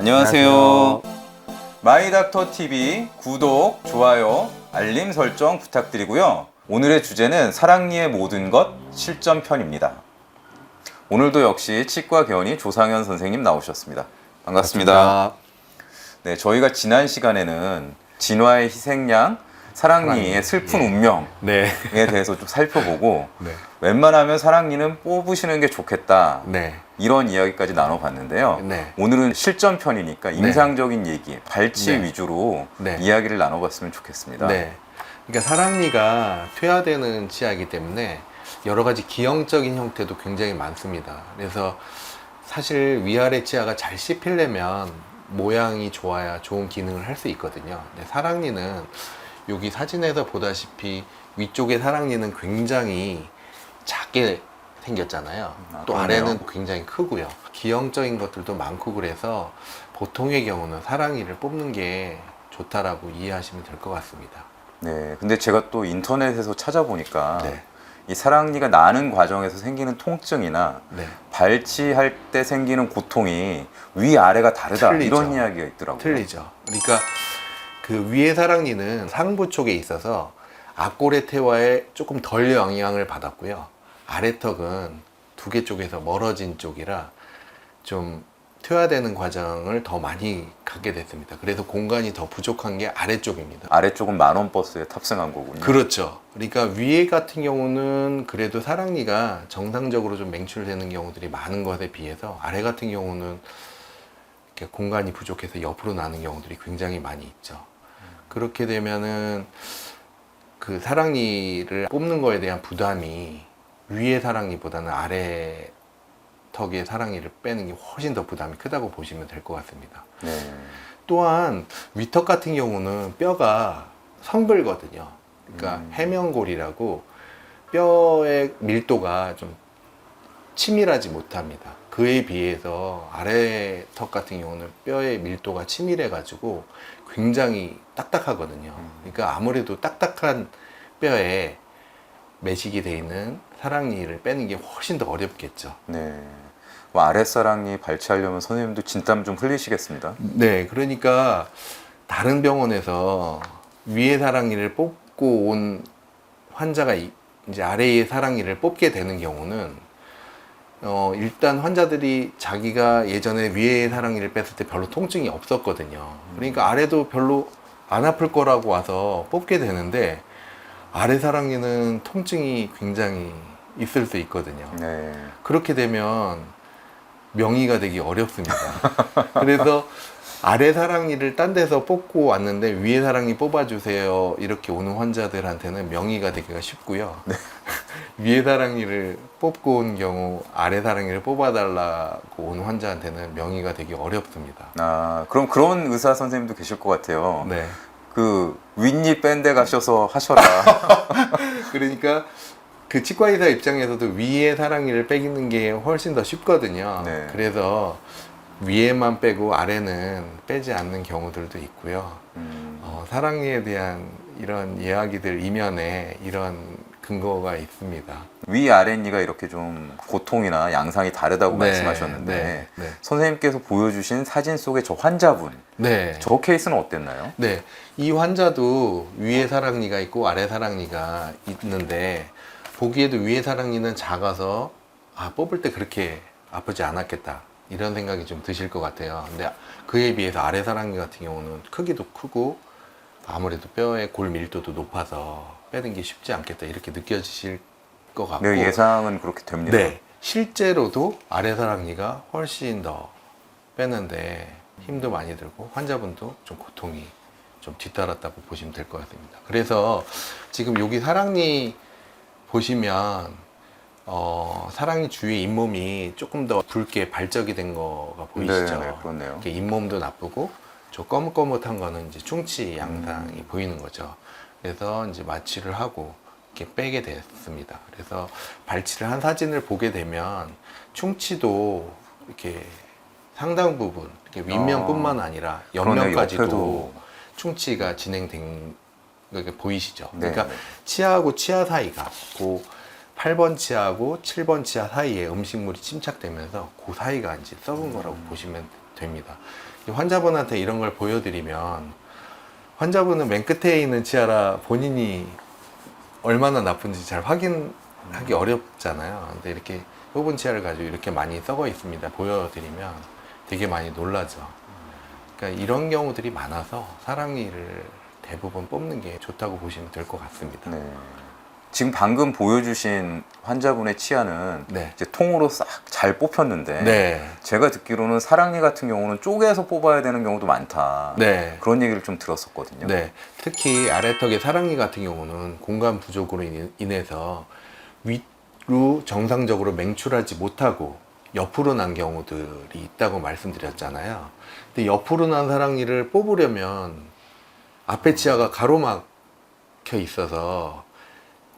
안녕하세요. 마이닥터 TV 구독, 좋아요, 알림 설정 부탁드리고요. 오늘의 주제는 사랑니의 모든 것 실전 편입니다. 오늘도 역시 치과 개원이 조상현 선생님 나오셨습니다. 반갑습니다. 네, 저희가 지난 시간에는 진화의 희생양, 사랑니의 슬픈 운명에 네. 대해서 좀 살펴보고 네. 웬만하면 사랑니는 뽑으시는 게 좋겠다. 네. 이런 이야기까지 나눠봤는데요. 네. 오늘은 실전 편이니까 인상적인 얘기, 발치 네. 위주로 네. 이야기를 나눠봤으면 좋겠습니다. 네. 그러니까 사랑니가 퇴화되는 치아이기 때문에 여러 가지 기형적인 형태도 굉장히 많습니다. 그래서 사실 위아래 치아가 잘 씹히려면 모양이 좋아야 좋은 기능을 할 수 있거든요. 근데 사랑니는 여기 사진에서 보다시피 위쪽의 사랑니는 굉장히 작게 생겼잖아요. 아, 또 그러네요. 아래는 굉장히 크고요. 기형적인 것들도 많고 그래서 보통의 경우는 사랑니를 뽑는 게 좋다라고 이해하시면 될 것 같습니다. 네. 근데 제가 또 인터넷에서 찾아보니까 네. 이 사랑니가 나는 과정에서 생기는 통증이나 네. 발치할 때 생기는 고통이 위 아래가 다르다 틀리죠. 이런 이야기가 있더라고요. 틀리죠. 그러니까 그 위에 사랑니는 상부 쪽에 있어서 앞골의 태와에 조금 덜 영향을 받았고요. 아래턱은 두 개 쪽에서 멀어진 쪽이라 좀 퇴화되는 과정을 더 많이 갖게 됐습니다. 그래서 공간이 더 부족한 게 아래쪽입니다. 아래쪽은 만원 버스에 탑승한 거군요. 그렇죠. 그러니까 위에 같은 경우는 그래도 사랑니가 정상적으로 좀 맹출되는 경우들이 많은 것에 비해서 아래 같은 경우는 이렇게 공간이 부족해서 옆으로 나는 경우들이 굉장히 많이 있죠. 그렇게 되면은 그 사랑니를 뽑는 거에 대한 부담이 위에 사랑니보다는 아래 턱의 사랑니를 빼는 게 훨씬 더 부담이 크다고 보시면 될 것 같습니다. 네. 또한 위턱 같은 경우는 뼈가 성글거든요. 그러니까 음. 해면골이라고 뼈의 밀도가 좀 치밀하지 못합니다. 그에 비해서 아래 턱 같은 경우는 뼈의 밀도가 치밀해 가지고 굉장히 딱딱하거든요. 그러니까 아무래도 딱딱한 뼈에 매식이 돼 있는 사랑니를 빼는 게 훨씬 더 어렵겠죠. 네. 뭐 아랫사랑니 발치하려면 선생님도 진땀 좀 흘리시겠습니다. 네, 그러니까 다른 병원에서 위에 사랑니를 뽑고 온 환자가 이- 이제 아래의 사랑니를 뽑게 되는 경우는 어, 일단 환자들이 자기가 예전에 위에 사랑니를 뺐을 때 별로 통증이 없었거든요. 그러니까 아래도 별로 안 아플 거라고 와서 뽑게 되는데 아래 사랑니는 통증이 굉장히 있을 수 있거든요. 네. 그렇게 되면 명의가 되기 어렵습니다. 그래서 아래 사랑니를 딴 데서 뽑고 왔는데 위에 사랑니 뽑아주세요 이렇게 오는 환자들한테는 명의가 되기가 쉽고요. 위에 사랑니를 뽑고 온 경우 아래 사랑니를 뽑아달라고 온 환자한테는 명의가 되기 어렵습니다. 아, 그럼 그런 의사 선생님도 계실 것 같아요. 네. 그 윗니 밴데 가셔서 하셔라. 그러니까 그 치과 의사 입장에서도 위에 사랑니를 빼기는 게 훨씬 더 쉽거든요. 네. 그래서 위에만 빼고 아래는 빼지 않는 경우들도 있고요. 음, 어, 사랑니에 대한 이런 이야기들 이면에 이런 근거가 있습니다. 위 아랫니가 이렇게 좀 고통이나 양상이 다르다고 네, 말씀하셨는데 네, 네. 선생님께서 보여주신 사진 속의 저 환자분 네. 저 케이스는 어땠나요? 네, 이 환자도 위에 사랑니가 있고 아래 사랑니가 있는데 보기에도 위에 사랑니는 작아서 아 뽑을 때 그렇게 아프지 않았겠다 이런 생각이 좀 드실 것 같아요. 근데 그에 비해서 아래 사랑니 같은 경우는 크기도 크고 아무래도 뼈의 골 밀도도 높아서 빼는 게 쉽지 않겠다 이렇게 느껴지실 것 같고 네, 예상은 그렇게 됩니다. 네, 실제로도 아래 사랑니가 훨씬 더 빼는데 힘도 많이 들고 환자분도 좀 고통이 좀 뒤따랐다고 보시면 될 것 같습니다. 그래서 지금 여기 사랑니 보시면 어, 사랑니 주위에 잇몸이 조금 더 붉게 발적이 된 거가 보이시죠? 네, 네, 그렇네요. 이렇게 잇몸도 나쁘고 저 거뭇거뭇한 거는 이제 충치 양상이 보이는 거죠. 그래서 이제 마취를 하고 이렇게 빼게 됐습니다. 그래서 발치를 한 사진을 보게 되면 충치도 이렇게 상당 부분 이렇게 윗면뿐만 아니라 그러네요, 옆면까지도. 충치가 진행된 게 보이시죠? 네, 그러니까 네. 치아하고 치아 사이가 그 8번 치아하고 7번 치아 사이에 음식물이 침착되면서 그 사이가 이제 썩은 거라고 보시면 됩니다. 환자분한테 이런 걸 보여드리면 환자분은 맨 끝에 있는 치아라 본인이 얼마나 나쁜지 잘 확인하기 어렵잖아요. 근데 이렇게 좁은 치아를 가지고 이렇게 많이 썩어 있습니다. 보여드리면 되게 많이 놀라죠. 그러니까 이런 경우들이 많아서 사랑니를 대부분 뽑는 게 좋다고 보시면 될 것 같습니다. 네. 지금 방금 보여주신 환자분의 치아는 네. 이제 통으로 싹 잘 뽑혔는데 네. 제가 듣기로는 사랑니 같은 경우는 쪼개서 뽑아야 되는 경우도 많다. 네. 그런 얘기를 좀 들었었거든요. 네. 특히 아래턱의 사랑니 같은 경우는 공간 부족으로 인- 인해서 위로 정상적으로 맹출하지 못하고 옆으로 난 경우들이 있다고 말씀드렸잖아요. 근데 옆으로 난 사랑니를 뽑으려면 앞에 치아가 가로막혀 있어서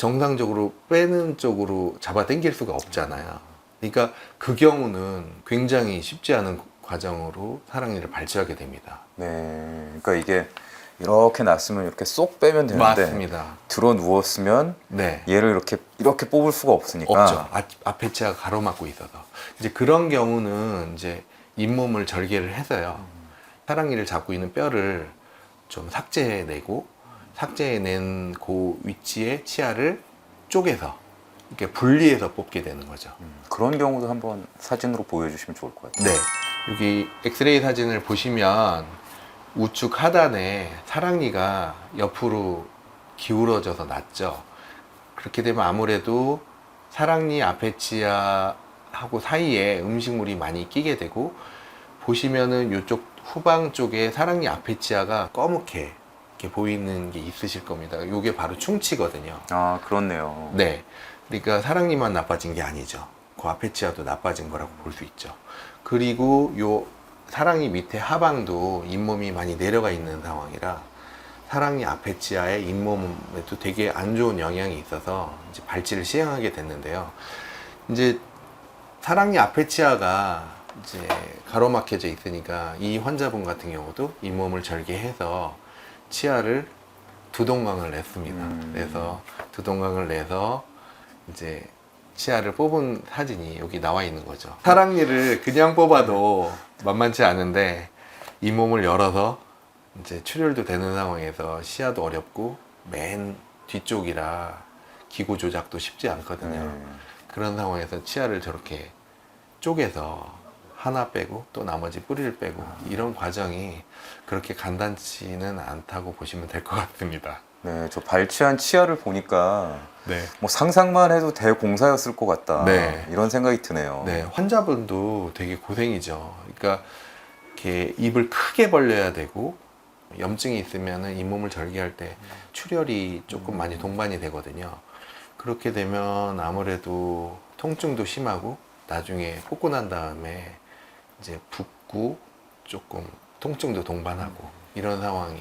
정상적으로 빼는 쪽으로 잡아 당길 수가 없잖아요. 그러니까 그 경우는 굉장히 쉽지 않은 과정으로 사랑니를 발치하게 됩니다. 네. 그러니까 이게 이렇게 났으면 이렇게 쏙 빼면 되는데 맞습니다. 들어 누웠으면 네. 얘를 이렇게 이렇게 뽑을 수가 없으니까 없죠. 아, 앞에 치아가 가로막고 있어서. 이제 그런 경우는 이제 잇몸을 절개를 해서요. 사랑니를 잡고 있는 뼈를 좀 삭제해내고 삭제해낸 그 위치에 치아를 쪼개서 이렇게 분리해서 뽑게 되는 거죠. 음, 그런 경우도 한번 사진으로 보여주시면 좋을 것 같아요. 네. 여기 엑스레이 사진을 보시면 우측 하단에 사랑니가 옆으로 기울어져서 났죠. 그렇게 되면 아무래도 사랑니 앞에 치아하고 사이에 음식물이 많이 끼게 되고 보시면은 이쪽 후방 쪽에 사랑니 앞에 치아가 검게 이렇게 보이는 게 있으실 겁니다. 이게 바로 충치거든요. 아 그렇네요. 네. 그러니까 사랑니만 나빠진 게 아니죠. 그 앞에 치아도 나빠진 거라고 볼 수 있죠. 그리고 요 사랑니 밑에 하방도 잇몸이 많이 내려가 있는 상황이라 사랑니 앞에 치아의 잇몸에도 되게 안 좋은 영향이 있어서 이제 발치를 시행하게 됐는데요. 이제 사랑니 앞에 치아가 이제 가로막혀져 있으니까 이 환자분 같은 경우도 잇몸을 절개해서 치아를 두 동강을 냈습니다. 음. 그래서 두 동강을 내서 이제 치아를 뽑은 사진이 여기 나와 있는 거죠. 사랑니를 그냥 뽑아도 만만치 않은데 이 몸을 열어서 이제 출혈도 되는 상황에서 시야도 어렵고 맨 뒤쪽이라 기구 조작도 쉽지 않거든요. 네. 그런 상황에서 치아를 저렇게 쪼개서 하나 빼고 또 나머지 뿌리를 빼고 이런 과정이 그렇게 간단치는 않다고 보시면 될 것 같습니다. 네, 저 발치한 치아를 보니까 네. 뭐 상상만 해도 대공사였을 것 같다. 네. 이런 생각이 드네요. 네, 환자분도 되게 고생이죠. 그러니까 이렇게 입을 크게 벌려야 되고 염증이 있으면은 잇몸을 절개할 때 출혈이 조금 많이 동반이 되거든요. 그렇게 되면 아무래도 통증도 심하고 나중에 뽑고 난 다음에 이제 붓고 조금 통증도 동반하고 이런 상황이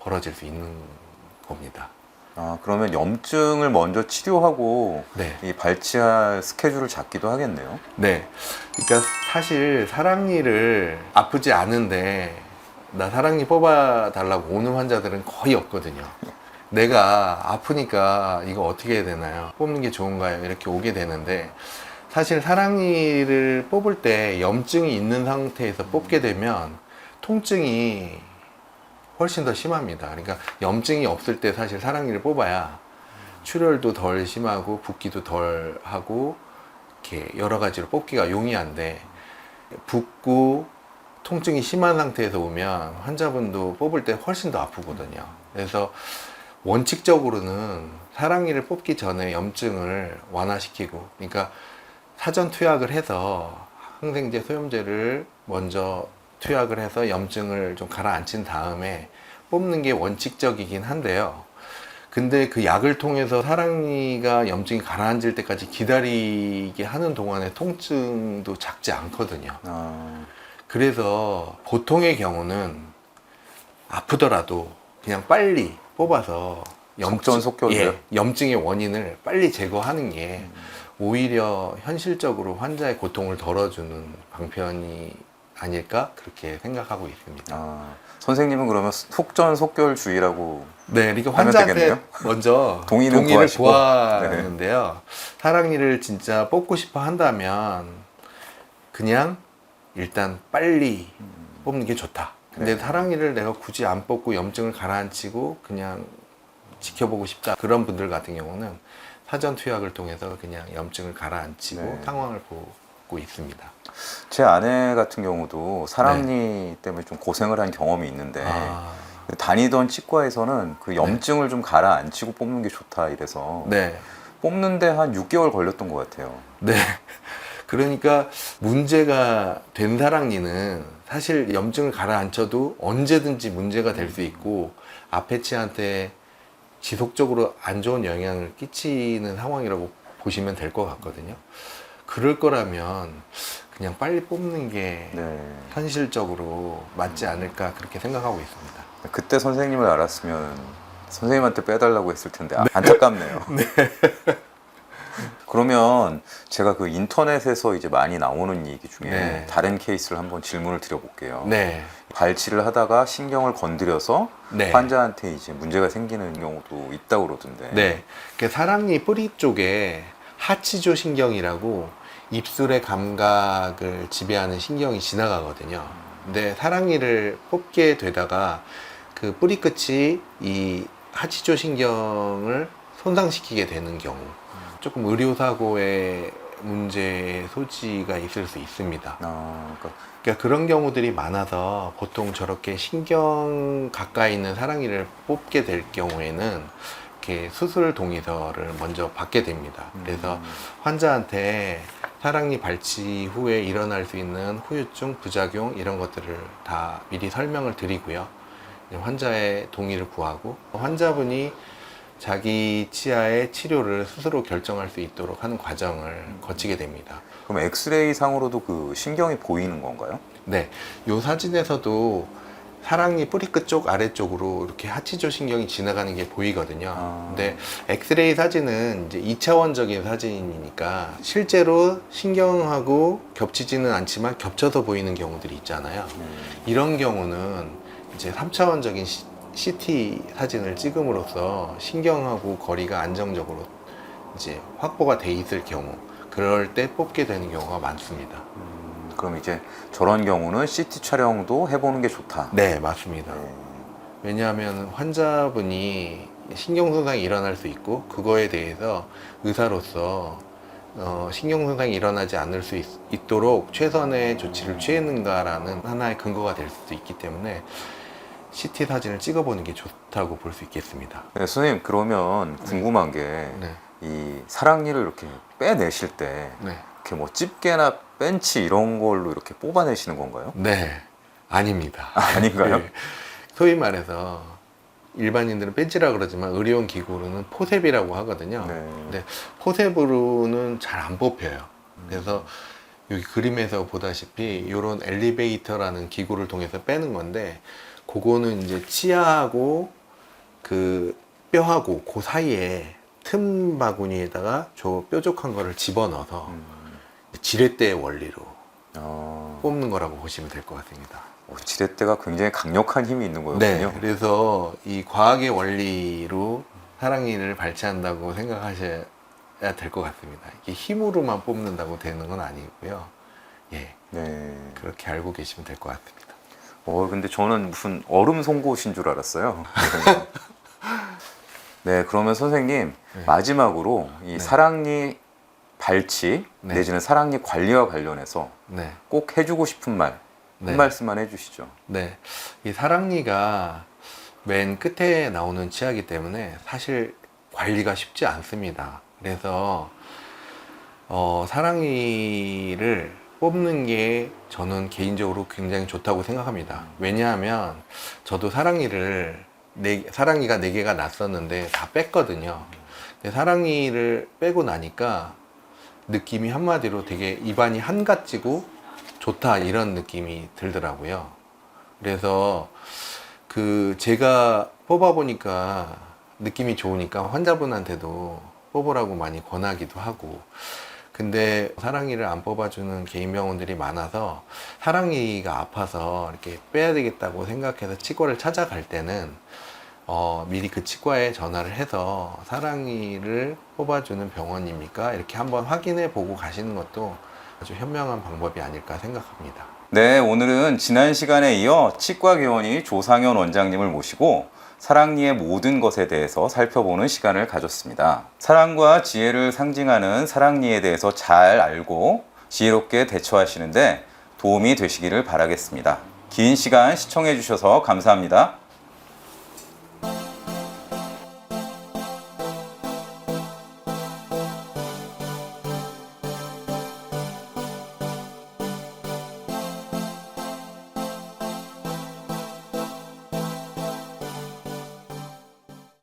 벌어질 수 있는 겁니다. 아 그러면 염증을 먼저 치료하고 네. 이 발치할 스케줄을 잡기도 하겠네요. 네. 그러니까 사실 사랑니를 아프지 않은데 나 사랑니 뽑아 달라고 오는 환자들은 거의 없거든요. 내가 아프니까 이거 어떻게 해야 되나요? 뽑는 게 좋은가요? 이렇게 오게 되는데 사실 사랑니를 뽑을 때 염증이 있는 상태에서 뽑게 되면 통증이 훨씬 더 심합니다. 그러니까 염증이 없을 때 사실 사랑니를 뽑아야 출혈도 덜 심하고 붓기도 덜 하고 이렇게 여러 가지로 뽑기가 용이한데 붓고 통증이 심한 상태에서 오면 환자분도 뽑을 때 훨씬 더 아프거든요. 그래서 원칙적으로는 사랑니를 뽑기 전에 염증을 완화시키고, 그러니까 사전 투약을 해서 항생제, 소염제를 먼저 투약을 해서 염증을 좀 가라앉힌 다음에 뽑는 게 원칙적이긴 한데요. 근데 그 약을 통해서 사랑니가 염증이 가라앉을 때까지 기다리게 하는 동안에 통증도 작지 않거든요. 아, 그래서 보통의 경우는 아프더라도 그냥 빨리 뽑아서 속전 속결로요? 예, 염증의 원인을 빨리 제거하는 게 오히려 현실적으로 환자의 고통을 덜어주는 방편이 아닐까 그렇게 생각하고 있습니다. 아, 선생님은 그러면 속전속결주의라고 네, 그러니까 환자한테? 먼저 동의는 동의를. 구하는데요. 사랑니를 진짜 뽑고 싶어 한다면 그냥 일단 빨리 뽑는 게 좋다. 근데 네. 사랑니를 내가 굳이 안 뽑고 염증을 가라앉히고 그냥 지켜보고 싶다. 그런 분들 같은 경우는 사전 투약을 통해서 그냥 염증을 가라앉히고 네. 상황을 보고 있습니다. 제 아내 같은 경우도 사랑니 때문에 좀 고생을 한 경험이 있는데 네. 아, 다니던 치과에서는 그 염증을 좀 가라앉히고 뽑는 게 좋다 이래서 네. 뽑는데 한 6개월 걸렸던 것 같아요. 네. 그러니까 문제가 된 사랑니는 사실 염증을 가라앉혀도 언제든지 문제가 될 수 있고 아페치한테 지속적으로 안 좋은 영향을 끼치는 상황이라고 보시면 될 것 같거든요. 그럴 거라면 그냥 빨리 뽑는 게 네. 현실적으로 맞지 않을까 그렇게 생각하고 있습니다. 그때 선생님을 알았으면 선생님한테 빼달라고 했을 텐데 아, 안타깝네요. 그러면 제가 그 인터넷에서 이제 많이 나오는 얘기 중에 네. 다른 케이스를 한번 질문을 드려볼게요. 네. 발치를 하다가 신경을 건드려서 네. 환자한테 이제 문제가 생기는 경우도 있다고 그러던데. 네. 그 사랑니 뿌리 쪽에 하치조 신경이라고 입술의 감각을 지배하는 신경이 지나가거든요. 근데 사랑니를 뽑게 되다가 그 뿌리 끝이 이 하치조 신경을 손상시키게 되는 경우 조금 의료사고의 문제의 소지가 있을 수 있습니다. 아, 그러니까 그러니까 그런 경우들이 많아서 보통 저렇게 신경 가까이 있는 사랑니를 뽑게 될 경우에는 이렇게 수술 동의서를 먼저 받게 됩니다. 그래서 음. 환자한테 사랑니 발치 후에 일어날 수 있는 후유증, 부작용 이런 것들을 다 미리 설명을 드리고요. 환자의 동의를 구하고 환자분이 자기 치아의 치료를 스스로 결정할 수 있도록 하는 과정을 거치게 됩니다. 그럼 엑스레이 상으로도 그 신경이 보이는 건가요? 네, 요 사진에서도 사랑니 뿌리 끝 쪽 아래쪽으로 이렇게 하치조 신경이 지나가는 게 보이거든요. 아. 근데 엑스레이 사진은 이제 2차원적인 사진이니까 실제로 신경하고 겹치지는 않지만 겹쳐서 보이는 경우들이 있잖아요. 이런 경우는 이제 3차원적인 CT 사진을 찍음으로써 신경하고 거리가 안정적으로 이제 확보가 돼 있을 경우 그럴 때 뽑게 되는 경우가 많습니다. 음, 그럼 이제 저런 경우는 CT 촬영도 해보는 게 좋다. 네, 맞습니다. 네. 왜냐하면 환자분이 신경 손상이 일어날 수 있고 그거에 대해서 의사로서 어, 신경 손상이 일어나지 않을 수 있, 도록 최선의 조치를 취했는가라는 하나의 근거가 될 수도 있기 때문에 CT 사진을 찍어보는 게 좋다고 볼 수 있겠습니다. 네, 선생님 그러면 궁금한 게이 네, 사랑니를 이렇게 빼내실 때 네, 이렇게 뭐 집게나 벤치 이런 걸로 이렇게 뽑아내시는 건가요? 네, 아닙니다. 아, 아닌가요? 네. 소위 말해서 일반인들은 벤치라 그러지만 의료용 기구로는 포셉이라고 하거든요. 네. 근데 포셉으로는 잘 안 뽑혀요. 그래서 여기 그림에서 보다시피 이런 엘리베이터라는 기구를 통해서 빼는 건데 그거는 이제 치아하고 그 뼈하고 그 사이에 틈 바구니에다가 저 뾰족한 거를 집어넣어서 음. 지렛대 원리로 어, 뽑는 거라고 보시면 될 것 같습니다. 어, 지렛대가 굉장히 강력한 힘이 있는 네, 거였군요. 그래서 이 과학의 원리로 사랑니를 발치한다고 생각하셔야 될 것 같습니다. 이게 힘으로만 뽑는다고 되는 건 아니고요. 예, 네. 그렇게 알고 계시면 될 것 같습니다. 어, 근데 저는 무슨 얼음 송곳인 줄 알았어요. 네, 그러면 선생님 네. 마지막으로 이 네. 사랑니 발치 네. 내지는 사랑니 관리와 관련해서 네, 꼭 해주고 싶은 말한 네. 말씀만 해주시죠. 네, 이 사랑니가 맨 끝에 나오는 치아기 때문에 사실 관리가 쉽지 않습니다. 그래서 어, 사랑니를 뽑는 게 저는 개인적으로 굉장히 좋다고 생각합니다. 왜냐하면 저도 사랑니를 네, 사랑니가 네 개가 났었는데 다 뺐거든요. 근데 사랑니를 빼고 나니까 느낌이 한마디로 되게 입안이 한가지고 좋다 이런 느낌이 들더라고요. 그래서 그 제가 뽑아 보니까 느낌이 좋으니까 환자분한테도 뽑으라고 많이 권하기도 하고 근데 사랑니를 안 뽑아주는 개인 병원들이 많아서 사랑니가 아파서 이렇게 빼야 되겠다고 생각해서 치과를 찾아갈 때는 어, 미리 그 치과에 전화를 해서 사랑니를 뽑아주는 병원입니까? 이렇게 한번 확인해 보고 가시는 것도 아주 현명한 방법이 아닐까 생각합니다. 네, 오늘은 지난 시간에 이어 치과 개원이 조상현 원장님을 모시고 사랑니의 모든 것에 대해서 살펴보는 시간을 가졌습니다. 사랑과 지혜를 상징하는 사랑니에 대해서 잘 알고 지혜롭게 대처하시는데 도움이 되시기를 바라겠습니다. 긴 시간 시청해 주셔서 감사합니다.